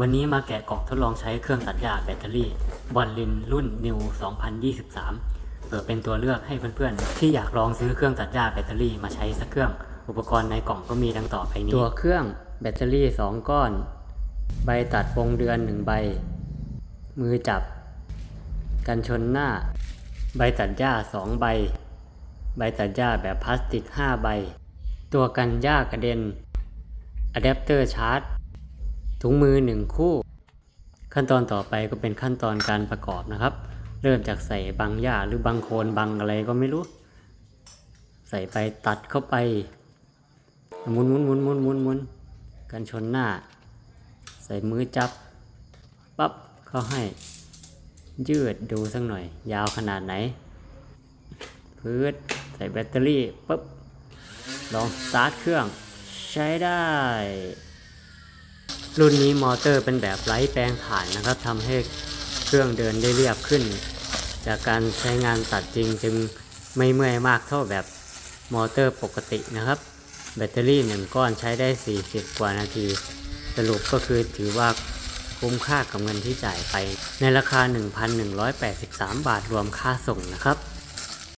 วันนี้มาแกะกล่องทดลองใช้เครื่องตัดหญ้าแบตเตอรี่บอลลินรุ่น New 2023เพื่อเป็นตัวเลือกให้เพื่อนๆ ที่อยากลองซื้อเครื่องตัดหญ้าแบตเตอรี่มาใช้สักเครื่อง อุปกรณ์ในกล่องก็มีดังต่อไปนี้ ตัวเครื่องแบตเตอรี่ 2 ก้อน ใบตัดวงเดือน 1 ใบ มือจับ กันชนหน้า ใบตัดหญ้า 2 ใบ ใบตัดหญ้าแบบพลาสติก 5 ใบ ตัวกันหญ้ากระเด็นอะแดปเตอร์ชาร์จ ถุงมือหนึ่งคู่ ขั้นตอนต่อไปก็เป็นขั้นตอนการประกอบนะครับ เริ่มจากใส่บางหญ้าหรือบางโคนบางอะไรก็ไม่รู้ ใส่ไปตัดเข้าไปหมุนหมุนหมุนหมุนหมุนหมุนกันชนหน้า ใส่มือจับปั๊บเข้าให้ ยืดดูสักหน่อย ยาวขนาดไหนพืดใส่แบตเตอรี่ปุ๊บลองสตาร์ทเครื่องใช้ได้ รุ่นนี้มอเตอร์เป็นแบบไร้แปลงผ่านนะครับทำให้เครื่องเดินได้เรียบขึ้น จากการใช้งานตัดจริงจึงไม่เมื่อยมากเท่าแบบมอเตอร์ปกตินะครับ แบตเตอรี่หนึ่งก้อนใช้ได้ 40 กว่านาที สรุปก็คือถือว่าคุ้มค่ากับเงินที่จ่ายไป ในราคา 1,183 บาทรวมค่าส่งนะครับ